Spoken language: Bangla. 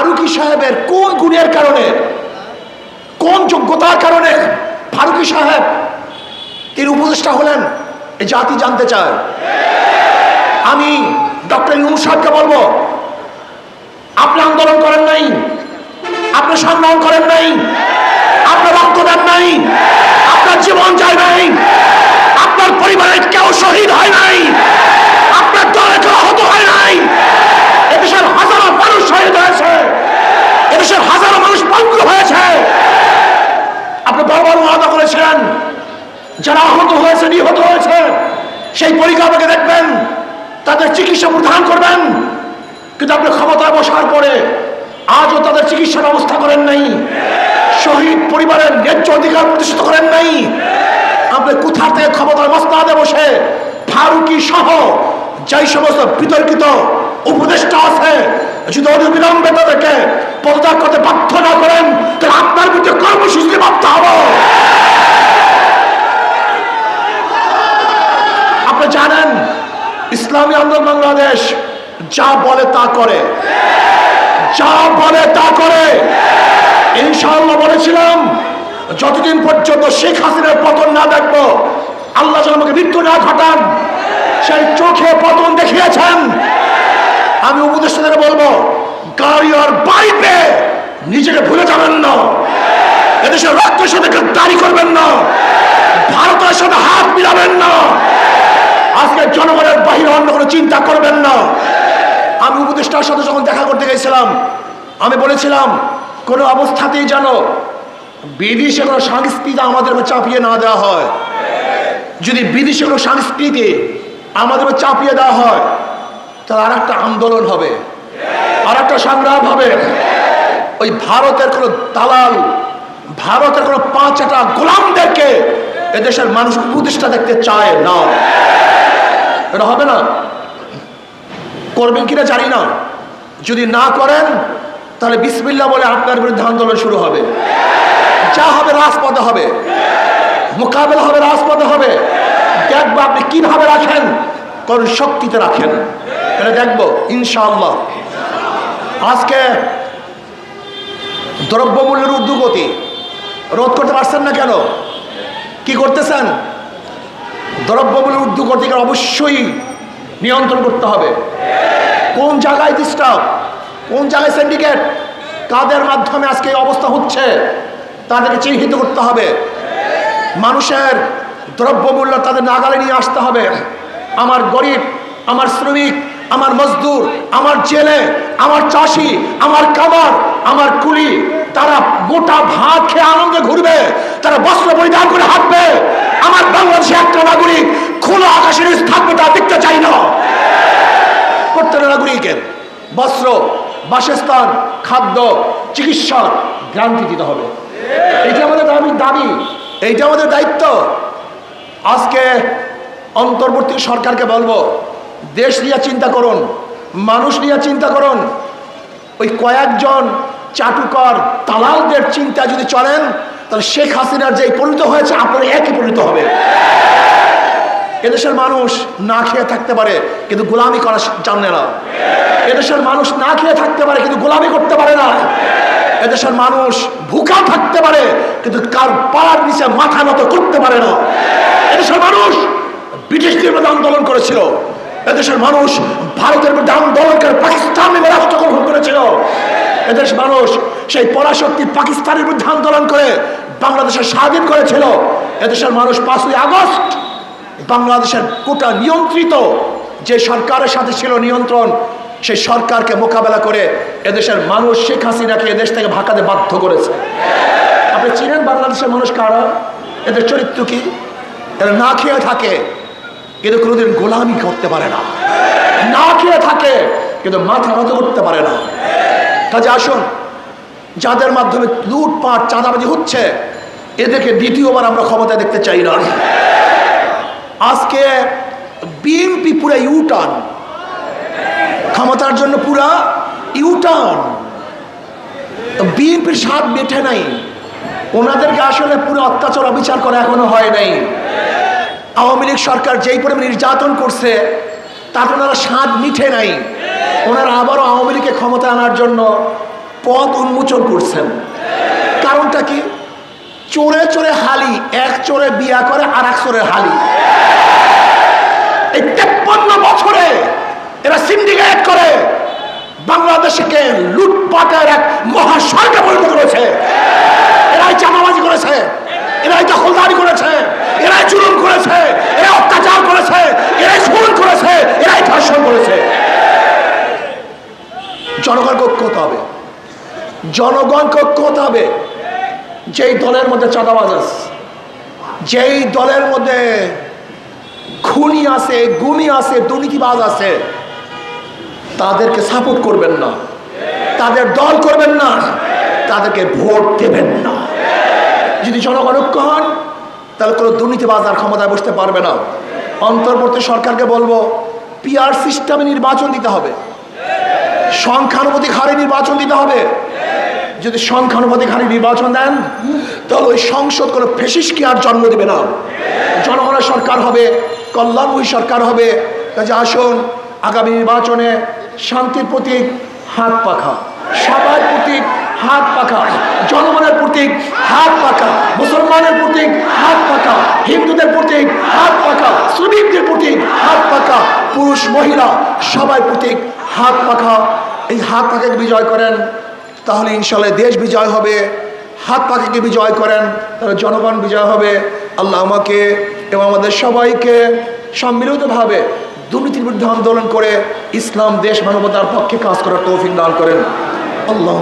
ফারুকি সাহেবের কোন গুণের কারণে, কোন যোগ্যতার কারণে ফারুকি সাহেব তিনি উপদেষ্টা হলেন, এই জাতি জানতে চায়। আমি ডক্টর ইউনুস সাহেবকে বলব, আপনি আন্দোলন করেন নাই, আপনি সংগ্রাম করেন নাই, আপনার রক্ত দেন নাই, আপনার জীবন যায় নাই, আপনার পরিবারের কেউ শহীদ হয় নাই আপনার দলে কেউ আহত হয় নাই এদেশের হাজারো মানুষ শহীদ হয়েছে এদেশের হাজারো মানুষ পঙ্গু হয়েছে আপনি বড় বড় ওয়াদা করেছিলেন যারা হয়েছে নিহত হয়েছে। সেই পরিকাঠামোকে দেখবেন, তাদের চিকিৎসা প্রদান করবেন। কিন্তু আপনি ক্ষমতায় বসার পরে আজও তাদের চিকিৎসার ব্যবস্থা করেন নাই। শহীদ পরিবারের ন্যায্য অধিকার প্রতিষ্ঠিত করেন নাই। আপনি কোথা থেকে ক্ষমতার মস্তাদে বসে ফারুকি সহ যেই সমস্ত বিতর্কিত উপদেষ্টা আছে, যদি অবিলম্বে তাদেরকে পদত্যাগ করতে বাধ্য না করেন, তাহলে আপনার বিরুদ্ধে কর্মসূচি বাধ্য হব আপনি জানেন ইসলামী আন্দোলন বাংলাদেশ যা বলে তা করে। যা বলে তা করে। ইনশাল্লাহ বলেছিলাম, যতদিন পর্যন্ত শেখ হাসিনার পতন না দেখব, আল্লাহ যেন আমাকে মৃত্যু না ঘটান, সেই চোখে পতন দেখিয়েছেন। আমি উপদেষ্টাদের বলব, গাড়ি আর বাড়িতে নিজেকে ভুলে যাবেন না। এদেশের রক্তের সাথে দাঁড়ি করবেন না। ভারতের সাথে হাত মিলাবেন না। আজকে জনগণের বাহিরে অন্য কোনো চিন্তা করবেন না। উপদেষ্টার সাথে যখন দেখা করতে গেছিলাম, আমি বলেছিলাম, কোনো অবস্থাতেই যেন বিদেশে কোনো সংস্কৃতি আমাদের চাপিয়ে না দেওয়া হয়। যদি বিদেশে কোনো সংস্কৃতি আমাদের চাপিয়ে দেওয়া হয়, তাহলে আর একটা আন্দোলন হবে আর একটা সংগ্রাম হবে। ওই ভারতের কোনো দালাল, ভারতের কোনো পাঁচটা গোলামদেরকে এদেশের মানুষ উপদেষ্টা দেখতে চায় না। এটা হবে না? করবেন কিনা জানি না। যদি না করেন, তাহলে বিসমিল্লা বলে আপনার বিরুদ্ধে আন্দোলন শুরু হবে। যা হবে রাজপথে হবে। মোকাবেলা হবে রাজপথে হবে। দেখব আপনি কীভাবে রাখেন, কোন শক্তিতে রাখেন। এটা দেখব, ইনশাআল্লাহ। আজকে দ্রব্যমূল্যের ঊর্ধ্বগতি। রোধ করতে পারছেন না কেন? কি করতেছেন? দ্রব্যমূল্যের ঊর্ধ্বগতিকে অবশ্যই নিয়ন্ত্রণ করতে হবে। কোন জায়গায় ডিস্টার্ব কোন জায়গায় সিন্ডিকেট কাদের মাধ্যমে আজকে এই অবস্থা হচ্ছে? তাদেরকে চিহ্নিত করতে হবে। মানুষের দ্রব্যমূল্য তাদের নাগালে নিয়ে আসতে হবে। আমার গরিব, আমার শ্রমিক, আমার মজদুর, আমার জেলে, আমার চাষি, আমার কামার আমার কুলি, তারা গোটা ভাত খেয়ে আনন্দে ঘুরবে। তারা বস্ত্র পরিধান করে হাঁটবে। আমার বাংলাদেশে একটা নাগরিক খোলা আকাশের থাকবে তা দেখতে চাই নাগরিকের বস্ত্র, বাসস্থান, খাদ্য চিকিৎসা গ্রান্তি দিতে হবে। এইটা আমাদের দাবি দাবি। এইটা আমাদের দায়িত্ব। আজকে অন্তর্বর্তী সরকারকে বলব, দেশ নিয়ে চিন্তা করুন, মানুষ নিয়ে চিন্তা করুন। ওই কয়েকজন চাটুকর দালালদের চিন্তা যদি চলেন, তাহলে শেখ হাসিনার যেই পরিণত হয়েছে, আপনার একই পরিণত হবে। এদেশের মানুষ না খেয়ে থাকতে পারে, কিন্তু গোলামি করা জানে না। এদেশের মানুষ না খেয়ে থাকতে পারে, কিন্তু গোলামি করতে পারে না। এদেশের মানুষ ভুকা থাকতে পারে, কিন্তু কার পাড়ার নিচে মাথা নত করতে পারে না। এদেশের মানুষ ব্রিটিশদের বিরুদ্ধে আন্দোলন করেছিল। এদেশের মানুষ ভারতের বিরুদ্ধে আন্দোলন করে পাকিস্তান গ্রহণ করেছিল। এদেশের মানুষ সেই পরাশক্তি পাকিস্তানের বিরুদ্ধে আন্দোলন করে বাংলাদেশের স্বাধীন করেছিল। এদেশের মানুষ পাঁচই আগস্ট বাংলাদেশের গোটা নিয়ন্ত্রিত, যে সরকারের সাথে ছিল নিয়ন্ত্রণ, সেই সরকারকে মোকাবেলা করে এদেশের মানুষ শেখ হাসিনাকে এদেশ থেকে ভাকাতে বাধ্য করেছে। আপনি চিনেন বাংলাদেশের মানুষ কারা? এদের চরিত্র কি? এরা না খেয়ে থাকে, কিন্তু কোনোদিন গোলামি করতে পারে না। না খেয়ে থাকে, কিন্তু মাথা নত করতে পারে না। কাজে আসুন, যাদের মাধ্যমে লুটপাট, চাঁদাবাজি হচ্ছে, এদেরকে দ্বিতীয়বার আমরা ক্ষমতায় দেখতে চাই না। আজকে বিএনপি পুরো ইউটার্ন ক্ষমতার জন্য পুরা ইউটার্ন বিএনপির স্বাদ মেটে নাই। ওনাদেরকে আসলে পুরো অত্যাচার, অবিচার করা এখনও হয় নাই। আওয়ামী লীগ সরকার যেই পরিমাণ নির্যাতন করছে তাতে ওনারা স্বাদ মিঠে নাই। ওনারা আবারও আওয়ামী লীগকে ক্ষমতা আনার জন্য পথ উন্মোচন করছেন। কারণটা কি? চোরে চোরে হালি, এক চোরে বিয়া করে আর এক চোরে হালি। এই তেপ্পান্ন বছরে এরা সিন্ডিকেট করে, বাংলাদেশকে লুটপাটের এক মহাসড়কে পরিণত করেছে। এরাই চাঁদাবাজি করেছে, এরাই দখলদারি করেছে, এরাই জুলুম করেছে এরা অত্যাচার করেছে, এরাই খুন করেছে, এরাই ধর্ষণ করেছে। জনগণকে ঐক্য হতে হবে। জনগণকে ঐক্য হতে হবে। যেই দলের মধ্যে চাঁদাবাজ আছে, যেই দলের মধ্যে খুনি আছে, গুণী আছে, দুর্নীতিবাজ আছে, তাদেরকে সাপোর্ট করবেন না। তাদের দল করবেন না। তাদেরকে ভোট দেবেন না। যদি জনগণ ঐক্য হন, তাহলে কোনো দুর্নীতিবাজ আর ক্ষমতায় বসতে পারবে না। অন্তর্বর্তী সরকারকে বলব পিআর সিস্টেমে নির্বাচন দিতে হবে। সংখ্যানুপাতিক হারে নির্বাচন দিতে হবে। যদি সংখ্যানুপাতিক নির্বাচন দেন, তাহলে ওই সংসদ কোনো ফেসিসকে আর জন্ম দেবে না? জনগণের সরকার হবে, কল্যাণময়ী সরকার হবে। কাজে আসুন, আগামী নির্বাচনে শান্তির প্রতীক, হাত পাখা। সবার প্রতীক, হাত পাখা। জনগণের প্রতীক, হাত পাখা। মুসলমানের প্রতীক, হাত পাখা। হিন্দুদের প্রতীক, হাত পাখা। শ্রমিকদের প্রতীক, হাত পাখা। পুরুষ, মহিলা সবাই প্রতীক, হাত পাখা। এই হাত পাখাকে বিজয় করেন তাহলে ইনশাল্লাহ দেশ বিজয় হবে, হাত পাখিকে বিজয় করেন, তাহলে জনগণ বিজয় হবে। আল্লাহ আমাকে এবং আমাদের সবাইকে সম্মিলিতভাবে দুর্নীতির বিরুদ্ধে আন্দোলন করে ইসলাম, দেশ মানবতার পক্ষে কাজ করার তৌফিক দান করেন। আল্লাহ